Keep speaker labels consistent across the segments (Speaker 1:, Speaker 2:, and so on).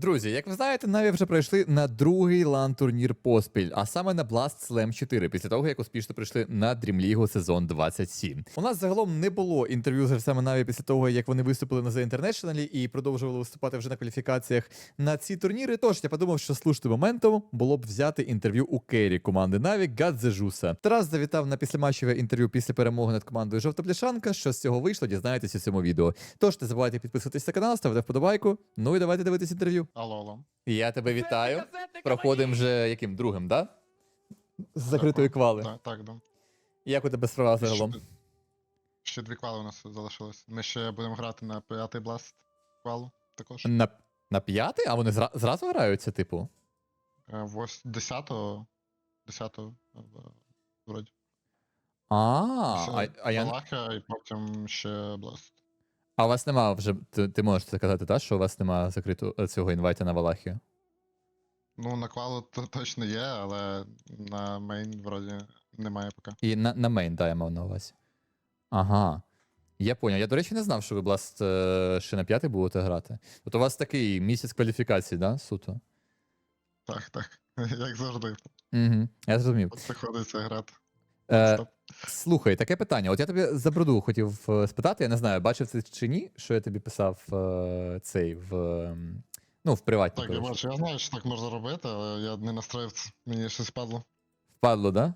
Speaker 1: Друзі, як ви знаєте, Наві вже пройшли на другий лан турнір поспіль, а саме на Blast Slam 4, після того, як успішно прийшли на Dream League сезон 27. У нас загалом не було інтерв'ю з гравцями Наві після того, як вони виступили на The International і продовжували виступати вже на кваліфікаціях на ці турніри. Тож я подумав, що слушним моментом було б взяти інтерв'ю у Керрі команди Наві Гадзежуса. Тарас завітав на післяматчеве інтерв'ю після перемоги над командою Жовта Пляшанка. Що з цього вийшло, дізнаєтесь у цьому відео. Тож не забувайте підписуватись на канал, ставити вподобайку. Ну і давайте дивитись інтерв'ю.
Speaker 2: Алло, алло.
Speaker 1: Я тебе вітаю. Проходимо вже яким другим, да? З закритої квали.
Speaker 2: Так, так, да.
Speaker 1: Як у тебе справа загалом?
Speaker 2: Ще, ще дві квали у нас залишилось. Ми ще будемо грати на п'ятий бласт квалу також.
Speaker 1: На, на п'ятий? А вони зра- зразу граються, типу?
Speaker 2: Е, Вось 10-го. 10-го. е, Вроді.
Speaker 1: А, а, а, я,
Speaker 2: Валахія і потім ще бласт.
Speaker 1: А у вас нема вже. Ти, ти можеш це казати, так, що у вас нема закритого цього інвайта на Валахію?
Speaker 2: Ну, на квалу то точно є, але на мейн вроді немає поки.
Speaker 1: І на, на мейн, да, я мав на увазі. Ага. Я поняв. Я, до речі, не знав, що ви Blast е, ще на п'ятий будете грати. От у вас такий місяць кваліфікації, да, суто?
Speaker 2: Так, так. Як завжди.
Speaker 1: Угу. Я зрозумів.
Speaker 2: От приходиться грати.
Speaker 1: Е,
Speaker 2: Стоп.
Speaker 1: Слухай, таке питання. От я тобі за броду хотів е, спитати, я не знаю, бачив це чи ні, що я тобі писав е, цей в. ем, Ну, в приватній.
Speaker 2: Так, я
Speaker 1: коротше.
Speaker 2: бачу, я знаю, що так можна робити, але я не настроїв це. Мені щось падло.
Speaker 1: Впадло, да?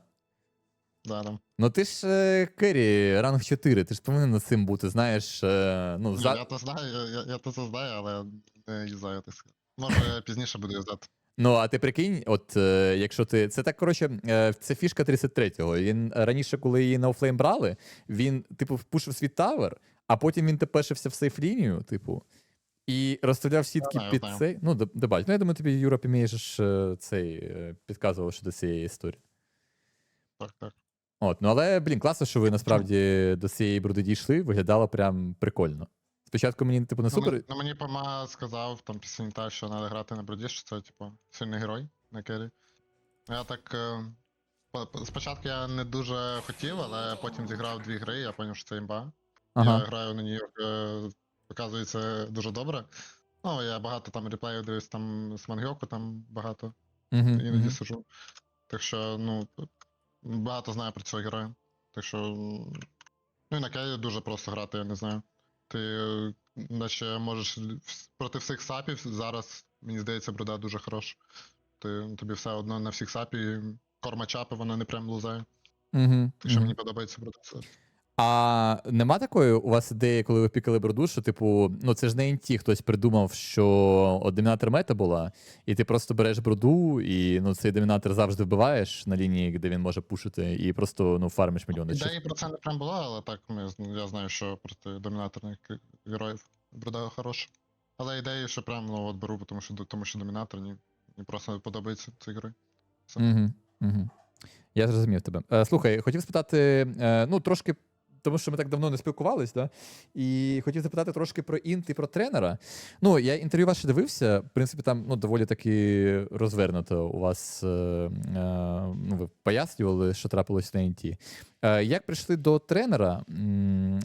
Speaker 2: Да, да.
Speaker 1: Ну ти ж е, Керрі, ранг 4, ти ж повинен над цим бути, знаєш. Е, ну,
Speaker 2: Ні,
Speaker 1: за...
Speaker 2: Я то знаю, я, я, я то це знаю, але не юзаю так сказати. Може пізніше буду юзати.
Speaker 1: Ну, а ти прикинь, от е, якщо ти. Це так, коротше, е, це фішка 33-го. Він раніше, коли її на офлейн брали, він, типу, впушив свій тавер, а потім він тепешився в сейф лінію, типу. І розставляв сітки
Speaker 2: знаю,
Speaker 1: під
Speaker 2: знаю.
Speaker 1: цей. Ну, д- дебать. Ну, я думаю, тобі Юра Пімєєш цей е, підказував щодо цієї історії.
Speaker 2: Так, так.
Speaker 1: От, ну але, блін, класно, що ви насправді до цієї бруди дійшли, виглядало прям прикольно. Спочатку мені, типу, не
Speaker 2: Ну,
Speaker 1: супер.
Speaker 2: Ну, мені Пома сказав там після інта, що треба грати на броді, що це, типу, сильний герой на кері. Я так. е, по- по- Спочатку я не дуже хотів, але потім зіграв дві гри, я зрозумів, що це імба. Я
Speaker 1: Ага.
Speaker 2: граю на Нью-Йорк, е, показується дуже добре. Ну, я багато там реплеїв дивлюсь там з Мангьоку, там багато.
Speaker 1: Угу,
Speaker 2: іноді сижу. Так що, ну, багато знаю про цього героя. Так що. м, Ну і на Кеї дуже просто грати, я не знаю. Ти наче можеш проти всіх сапів зараз, мені здається, бруда дуже хороша. Ти, тобі все одно на всіх сапі корма чапи, воно не прям лузає.
Speaker 1: Угу,
Speaker 2: Так що мені подобається бруда.
Speaker 1: А нема такої у вас ідеї, коли ви пікали броду, що, типу, ну це ж не інті, хтось придумав, що от домінатор мета була, і ти просто береш броду, і ну, цей домінатор завжди вбиваєш на лінії, де він може пушити, і просто ну, фармиш мільйони.
Speaker 2: Ідеї про це не прям було, але так ми, я знаю, що проти домінаторних героїв бруда хороша. Але ідеї, що прям ну, от беру, тому що, тому що домінатор, мені, мені просто подобається цей герой.
Speaker 1: Угу, угу. Я зрозумів тебе. Е, слухай, хотів спитати, е, ну, трошки, тому що ми так давно не спілкувались, да? і хотів запитати трошки про інт і про тренера. Ну, я інтерв'ю ваше дивився, в принципі, там ну, доволі таки розвернуто у вас. Е, е, ну, ви пояснювали, що трапилось на інті. Е, як прийшли до тренера,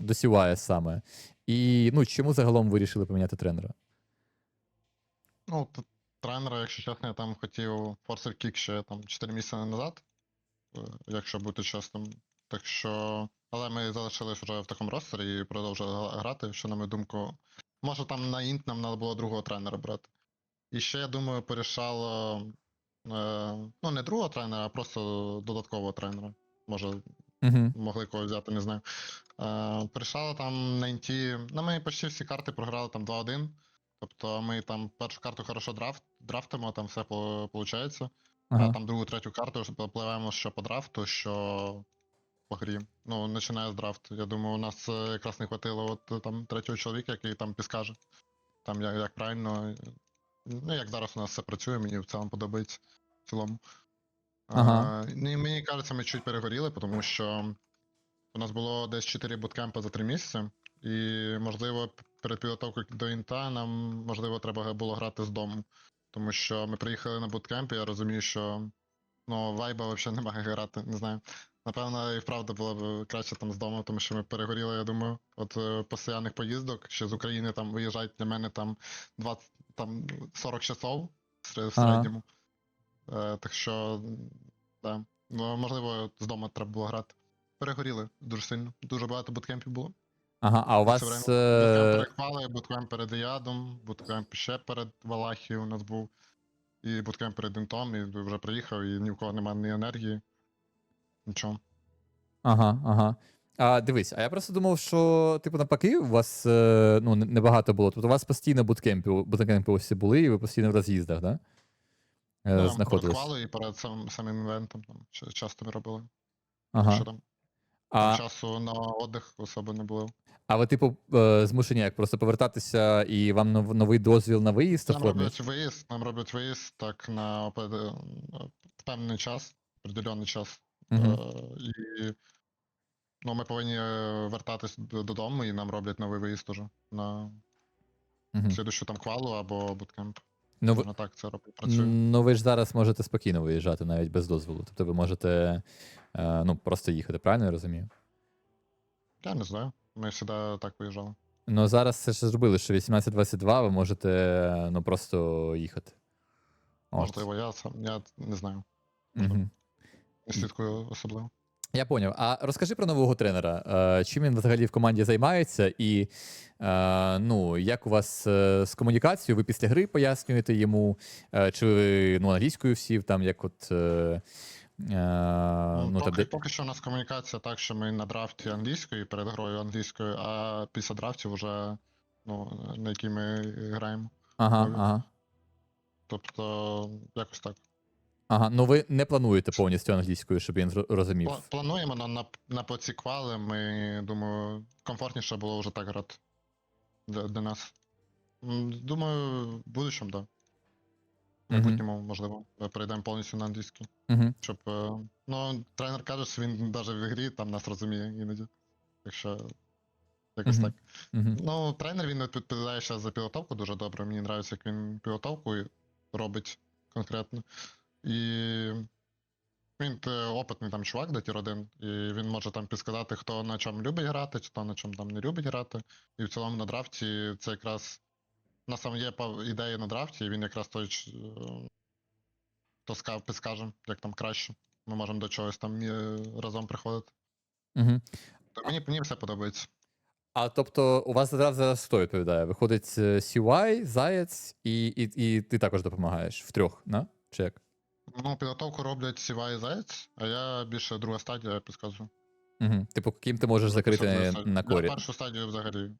Speaker 1: до Сівая саме, і ну, чому загалом вирішили поміняти тренера?
Speaker 2: Ну, тренера, якщо чесно, я там хотів форсер кік ще там 4 місяці назад, е, якщо бути чесним. Так що. Але ми залишились вже в такому ростері і продовжили грати, що, на мою думку, може там на інт нам треба було другого тренера брати. І ще, я думаю, порішало. Е, ну, не другого тренера, а просто додаткового тренера. Може,
Speaker 1: Угу.
Speaker 2: могли когось взяти, не знаю. Е, Прийшла там на інті. Ну, ми почти всі карти програли там 2-1. Тобто ми там першу карту хорошо драфт, драфтимо, там все виходить. А там другу, третю карту ж попливаємо що по драфту, що по грі. Ну, починає з драфту. Я думаю, у нас е, якраз не хватило от е, там третього чоловіка, який там підскаже. Там як, як правильно. е, Ну, як зараз у нас все працює, мені в цілому подобається. В цілому.
Speaker 1: Ага.
Speaker 2: А, ну, і мені кажеться, ми чуть перегоріли, тому що у нас було десь 4 буткемпи за 3 місяці. І, можливо, перед підготовкою до інта нам, можливо, треба було грати з дому. Тому що ми приїхали на буткемп, і я розумію, що ну, вайба взагалі немає грати, не знаю. Напевно, і вправда було б краще там з дому, тому що ми перегоріли, я думаю. От е, постійних поїздок, ще з України там виїжджають для мене там 20, там 40 часов в сер- в
Speaker 1: Ага.
Speaker 2: Е, так що, да. Ну, можливо, з дому треба було грати. Перегоріли дуже сильно. Дуже багато буткемпів було.
Speaker 1: Ага, а у вас. е,
Speaker 2: Буткемп перед Квалою, буткемп перед Іадом, буткемп ще перед Валахією у нас був. І буткемп перед Інтом, і вже приїхав, і ні в кого немає ні енергії. Нічого.
Speaker 1: Ага, ага. А дивись, а я просто думав, що, типу, навпаки, у вас е, ну, небагато було. Тобто у вас постійно буткемпи, буткемпи ось були, і ви постійно в роз'їздах, да? Е,
Speaker 2: Ну,
Speaker 1: знаходились.
Speaker 2: Квалою і перед сам, самим івентом там часто ми робили.
Speaker 1: Ага.
Speaker 2: Що там
Speaker 1: А,
Speaker 2: часу на отдих особо не було.
Speaker 1: а ви, типу, е, змушені як просто повертатися, і вам нов- новий дозвіл на виїзд
Speaker 2: Нам
Speaker 1: оформлять?
Speaker 2: роблять виїзд, нам роблять виїзд так на опе- в певний час, определенний час.
Speaker 1: Угу.
Speaker 2: І ну, ми повинні е, вертатись додому, і нам роблять новий виїзд уже на
Speaker 1: Угу.
Speaker 2: слідущу там квалу або буткемп.
Speaker 1: Ну, ви,
Speaker 2: Можна так це працює.
Speaker 1: ну, ви ж зараз можете спокійно виїжджати навіть без дозволу. Тобто ви можете е, ну, просто їхати, правильно я розумію?
Speaker 2: Я не знаю. Ми завжди так виїжджали.
Speaker 1: Ну зараз це ж зробили, що 18-22 ви можете ну, просто їхати.
Speaker 2: Можливо, я сам я не знаю.
Speaker 1: Мгм.
Speaker 2: Не слідкую особливо.
Speaker 1: Я поняв. А розкажи про нового тренера. Е, Чим він взагалі в команді займається, і е, ну, як у вас е, з комунікацією? Ви після гри пояснюєте йому, чи ви ну, англійською всі там, як от.
Speaker 2: Ну,
Speaker 1: ну, там,
Speaker 2: поки, поки що у нас комунікація так, що ми на драфті англійською перед грою англійською, а після драфтів вже ну, на якій ми граємо.
Speaker 1: Ага, ага.
Speaker 2: Тобто, якось так.
Speaker 1: Ага, ну ви не плануєте повністю англійською, щоб він розумів.
Speaker 2: Пла- Плануємо на, на, на поціквали. ми думаю, комфортніше було вже так грати для, для нас. М, Думаю, в будущому, так. Да. В
Speaker 1: Мгм.
Speaker 2: майбутньому, можливо, перейдемо повністю на англійський.
Speaker 1: Угу.
Speaker 2: Щоб. е, Ну, тренер каже, що він навіть в грі там нас розуміє іноді. Так що. Якось
Speaker 1: Мгм.
Speaker 2: так.
Speaker 1: Угу.
Speaker 2: Ну, тренер він відповідає зараз за підготовку дуже добре. Мені подобається, як він підготовку і робить конкретно. І він е, опитний там чувак, де тір один, і він може там підсказати, хто на чому любить грати, хто на чому там не любить грати. І в цілому на драфті це якраз. У нас там є ідеї на драфті, і він якраз той, е, ска- підскаже, як там краще. Ми можемо до чогось там е, разом приходити.
Speaker 1: Угу.
Speaker 2: То мені, мені все подобається.
Speaker 1: А тобто, у вас зараз зараз хто відповідає? Виходить CY, Заєць, і, і, і ти також допомагаєш втрьох, да? Чи як?
Speaker 2: Ну, підготовку роблять Сіва і Заєць, а я більше друга стадія підказую.
Speaker 1: Угу. Типу, ким ти можеш
Speaker 2: більше
Speaker 1: закрити на корі?
Speaker 2: Я першу стадію взагалі.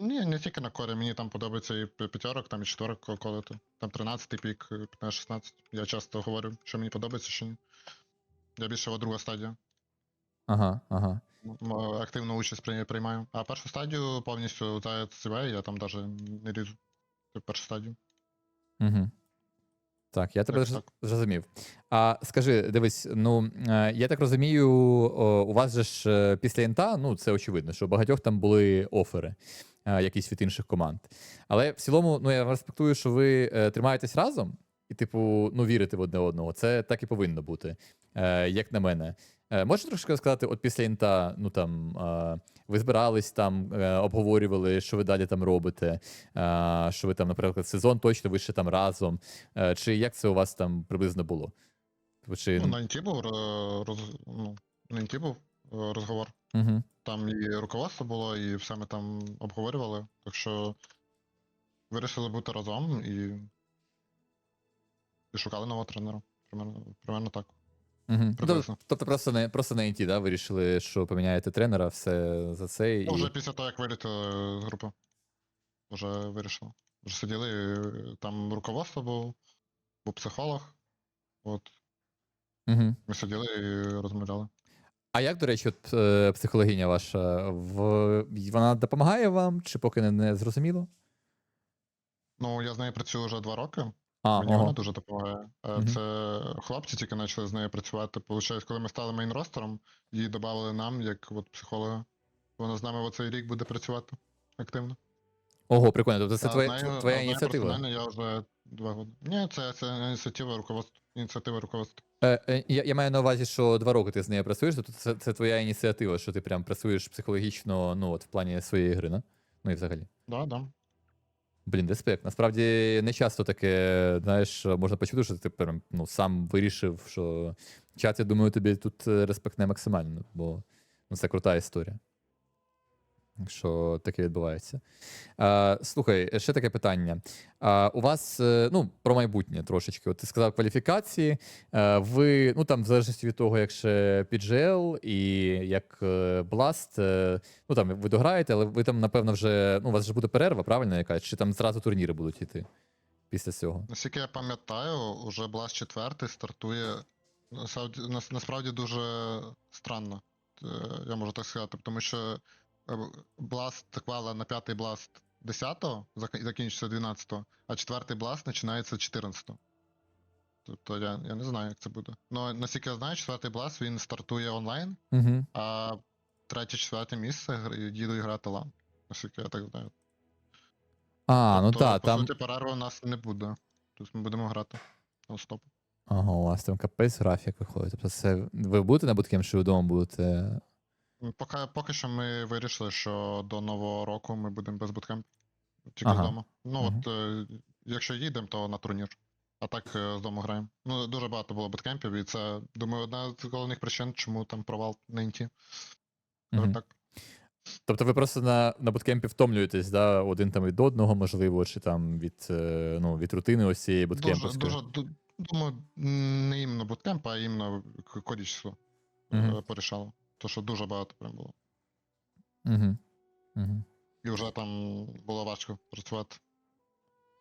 Speaker 2: Ні, не тільки на корі, мені там подобається і п'ятерок, там і четверок ко- колити. Там 13 пік, 15-16. Я часто говорю, що мені подобається, що ні. Я більше от друга стадія.
Speaker 1: Ага, ага.
Speaker 2: Активну участь приймаю. А першу стадію повністю Заєць Сіва, я там навіть не лізу. Першу стадію.
Speaker 1: Угу. Так, я тебе
Speaker 2: Так,
Speaker 1: зр-
Speaker 2: так.
Speaker 1: зрозумів. А скажи, дивись, ну е, я так розумію, у вас же ж е, після інта, ну це очевидно, що у багатьох там були офери, е, якісь від інших команд. Але в цілому, ну я респектую, що ви тримаєтесь разом і, типу, ну, вірите в одне одного. Це так і повинно бути, е, як на мене. Е, Можеш трошки сказати, от після інта, ну там е, ви збирались там, е, обговорювали, що ви далі там робите, е, що ви там, наприклад, сезон точно ви ще там разом. Е, Чи як це у вас там приблизно було? Типу, Чи...
Speaker 2: Ну, на інті був, роз... ну, на інті був е, розговор.
Speaker 1: Угу.
Speaker 2: Там і руководство було, і все ми там обговорювали. Так що вирішили бути разом і, і шукали нового тренера. Примерно, примерно так.
Speaker 1: Угу.
Speaker 2: Приблизно.
Speaker 1: тобто просто не просто на інті, да, вирішили, що поміняєте тренера, все за це. І...
Speaker 2: Ну, вже після того, як вилітили з групи. Вже вирішили. Вже сиділи, там руководство було, був психолог. От,
Speaker 1: Угу.
Speaker 2: ми сиділи і розмовляли.
Speaker 1: А як, до речі, от, е, психологиня ваша, в... вона допомагає вам, чи поки не, не зрозуміло?
Speaker 2: Ну, я з нею працюю вже два роки.
Speaker 1: А,
Speaker 2: Мені
Speaker 1: ага.
Speaker 2: вона дуже допомагає. Е,
Speaker 1: Мгм.
Speaker 2: Це хлопці тільки почали з нею працювати. Получається, коли ми стали мейн-ростером, її додали нам, як от психолога. Вона з нами в цей рік буде працювати активно.
Speaker 1: Ого, прикольно. Тобто це
Speaker 2: А з
Speaker 1: твоя,
Speaker 2: а з
Speaker 1: твоя
Speaker 2: нею
Speaker 1: ініціатива.
Speaker 2: персонально Я вже Два роки. Ні, це, це ініціатива руководства. Ініціатива руководства.
Speaker 1: Е, е, я, я маю на увазі, що два роки ти з нею працюєш, тобто це, це твоя ініціатива, що ти прям працюєш психологічно, ну, от в плані своєї гри, ну? Ну і взагалі.
Speaker 2: Да, да.
Speaker 1: Блін, респект. Насправді не часто таке, знаєш, можна почути, що ти прям ну, сам вирішив, що чат, я думаю, тобі тут е, респектне максимально, бо ну, це крута історія. Що таке відбувається. А, слухай, ще таке питання. А, у вас, е, ну, про майбутнє трошечки. От ти сказав кваліфікації. Ви, ну там, в залежності від того, як ще PGL і як е, Blast, е, ну там ви дограєте, але ви там, напевно, вже. Ну, у вас вже буде перерва, правильно якась? Чи там зразу турніри будуть йти після цього?
Speaker 2: Наскільки я пам'ятаю, уже Blast 4 стартує насправді, дуже странно. Е, Я можу так сказати, тому що Blast квала на п'ятий Blast 10-го, закінчиться 12-го, а четвертий Blast починається 14-го. Тобто я, я не знаю, як це буде. Ну, наскільки я знаю, четвертий Blast він стартує онлайн,
Speaker 1: Угу.
Speaker 2: а третє-четверте місце гр- їдуть грати лан. Наскільки я так знаю.
Speaker 1: А, ну
Speaker 2: Тобто,
Speaker 1: так,
Speaker 2: по
Speaker 1: там.
Speaker 2: суті, перерви у нас не буде. Тобто ми будемо грати. Стоп.
Speaker 1: Ага, у вас там капець графік виходить. Тобто це ви будете на буткем, чи вдома будете.
Speaker 2: Поки, поки що ми вирішили, що до нового року ми будемо без буткемпу. Тільки
Speaker 1: Ага.
Speaker 2: вдома. Ну
Speaker 1: Мгм.
Speaker 2: от, е, якщо їдемо, то на турнір. А так е, з дому граємо. Ну, дуже багато було буткемпів, і це, думаю, одна з головних причин, чому там провал на інті.
Speaker 1: Мгм.
Speaker 2: Так.
Speaker 1: Тобто ви просто на, на буткемпі втомлюєтесь, да? один там від одного, можливо, чи там від, е, ну, від рутини ось цієї
Speaker 2: Дуже,
Speaker 1: буткемпівської.
Speaker 2: дуже, ду- думаю, не іменно буткемп, а іменно количество е, порішало. То, що дуже багато прям було.
Speaker 1: Угу. Угу.
Speaker 2: І вже там було важко працювати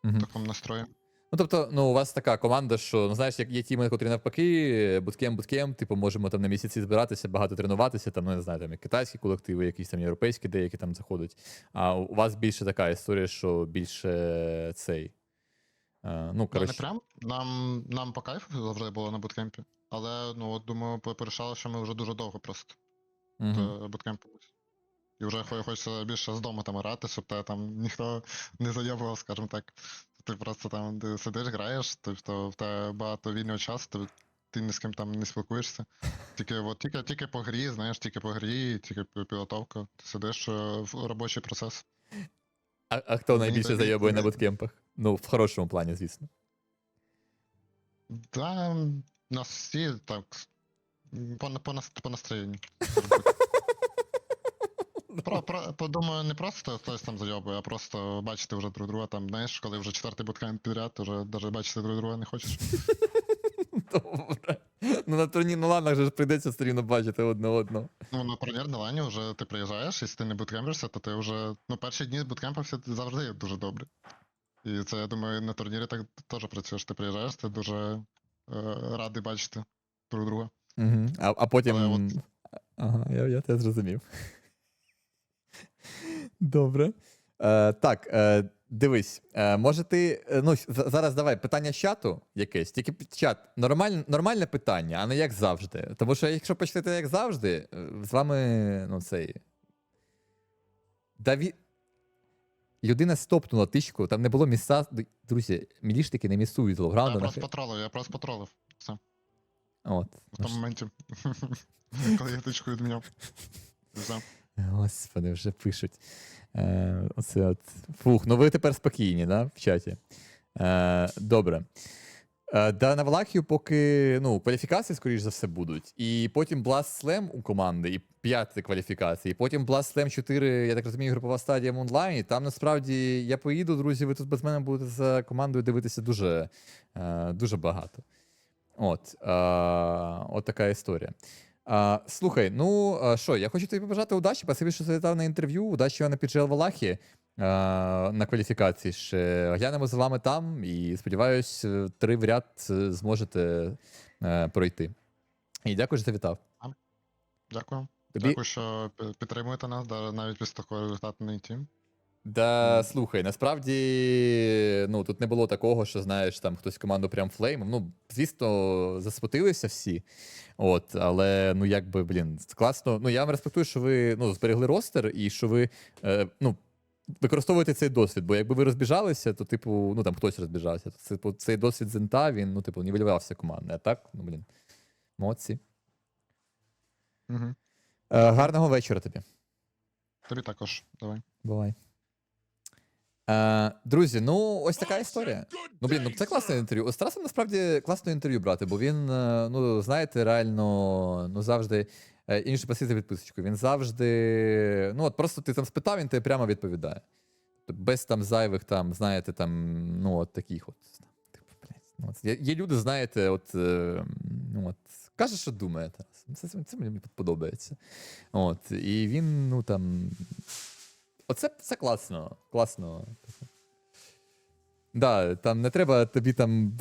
Speaker 1: Угу.
Speaker 2: в такому настрої.
Speaker 1: Ну, тобто, ну, у вас така команда, що ну, знаєш, як є тіми, котрі навпаки, буткем, буткем, типу, можемо там на місяці збиратися, багато тренуватися, там, ну, не знаю, там і китайські колективи, якісь там європейські деякі там заходять. А у вас більше така історія, що більше цей. е, ну,
Speaker 2: Ну, не прям. Нам, нам по кайфу завжди було на буткемпі. Але, ну, от думаю, по- порішали, що ми вже дуже довго просто
Speaker 1: Угу.
Speaker 2: е. І вже хочеться більше з дому там грати, щоб тебе там ніхто не зайобував, скажімо так. Ти просто там сидиш, граєш, тобто в тебе багато вільного часу, тобто ти ні з ким там не спілкуєшся. Тільки, от, тільки, тільки по грі, знаєш, тільки по грі, тільки пі- підготовка. Ти сидиш е, в робочий процес.
Speaker 1: А, а хто найбільше зайобує на буткемпах? Ну, в хорошому плані, звісно.
Speaker 2: Да, нас всі так. По, по, по настроєнню. Про, про, подумаю, не просто хтось там зайобує, а просто бачити вже друг друга там, знаєш, коли вже четвертий буткемп підряд, вже навіть бачити друг друга не хочеш.
Speaker 1: Добре. Ну, на турні, ну ладно, вже ж прийдеться все рівно бачити одне одного.
Speaker 2: Ну, на турнір на лані вже ти приїжджаєш, якщо ти не буткемпишся, то ти вже. Ну, перші дні буткемпа все завжди дуже добре. І це, я думаю, на турнірі так теж працюєш. Ти приїжджаєш, ти дуже е, радий бачити друг друга.
Speaker 1: Угу. А, а потім.
Speaker 2: Але от-
Speaker 1: Ага, я, я те зрозумів. Добре. Е, так, е, дивись, е, може ти. е, Ну, зараз давай питання з чату якесь. Тільки чат. Нормаль, нормальне питання, а не як завжди. Тому що якщо почнете як завжди, е, з вами ну, цей. Даві... Людина стопнула тичку, там не було місця. Друзі, міліштики не місують з
Speaker 2: Я
Speaker 1: ловграунду.
Speaker 2: просто потролив, я просто потролив. Все.
Speaker 1: От.
Speaker 2: В тому моменті. Коли я тичку відміняв.
Speaker 1: Господи, вже пишуть. Е, оце от. Фух, ну ви тепер спокійні, да, в чаті. Е, добре. Е, да, на Валахію поки ну, кваліфікації, скоріш за все, будуть. І потім Blast Slam у команди, і п'яти кваліфікації. Потім Blast Slam 4, я так розумію, групова стадія в онлайні. Там насправді я поїду, друзі, ви тут без мене будете за командою дивитися дуже, е, дуже багато. От, е, от така історія. А, слухай, ну що, я хочу тобі побажати удачі. Спасибі, що завітав на інтерв'ю. Удачі на піджел Валахі а, на кваліфікації. Ще глянемо за вами там і сподіваюсь, е, три в ряд е, зможете е, пройти. І дякую, що завітав.
Speaker 2: Дякую.
Speaker 1: Тобі...
Speaker 2: Дякую, що підтримуєте нас, навіть після такого результату на інті.
Speaker 1: Да, слухай, насправді ну, тут не було такого, що знаєш, там хтось команду прям флеймом. Ну, звісно, засмутилися всі. От, але ну якби, блін, класно. Ну, я вам респектую, що ви ну, зберегли ростер і що ви. Е, ну, використовуйте цей досвід, бо якби ви розбіжалися, то, типу, ну там хтось розбіжався, то типу, цей досвід зента, він, ну, типу, нівелювався командний. А так, ну блін. Молодці.
Speaker 2: Угу.
Speaker 1: Е, гарного вечора тобі.
Speaker 2: Тобі також, давай.
Speaker 1: Бувай. Е, друзі, ну ось така історія. Ну, блін, ну це класне інтерв'ю. З Тарасом насправді класне інтерв'ю брати, бо він, е, ну, знаєте, реально ну, завжди е, інше пасити підписочку. Він завжди. Ну, от просто ти там спитав, він тобі прямо відповідає. Без там зайвих, там, знаєте, там, ну, от таких от. Типу, ну, от, є, є люди, знаєте, от, е, ну, от, каже, що думає Тарас. Це, це, це мені подобається. От, і він, ну там. Оце це класно. Класно. Да, там не треба тобі там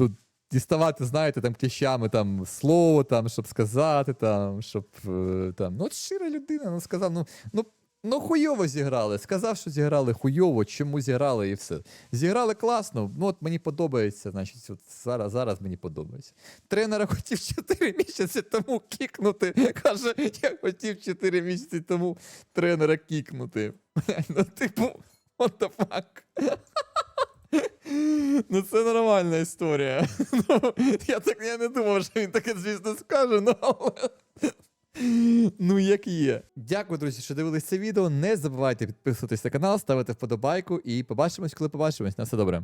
Speaker 1: діставати, знаєте, там кліщами там слово, там, щоб сказати, там, щоб е, там. Ну, от щира людина, ну сказав, ну, ну, ну хуйово зіграли. Сказав, що зіграли хуйово, чому зіграли і все. Зіграли класно, ну от мені подобається, значить, от зараз, зараз мені подобається. Тренера хотів 4 місяці тому кікнути. Каже, я хотів 4 місяці тому тренера кікнути. Ну, типу, what the fuck? Ну, це нормальна історія. Ну, я так я не думав, що він таке, звісно, скаже, ну але. Ну, як є. Дякую, друзі, що дивились це відео. Не забувайте підписуватись на канал, ставити вподобайку і побачимось, коли побачимось. На все добре.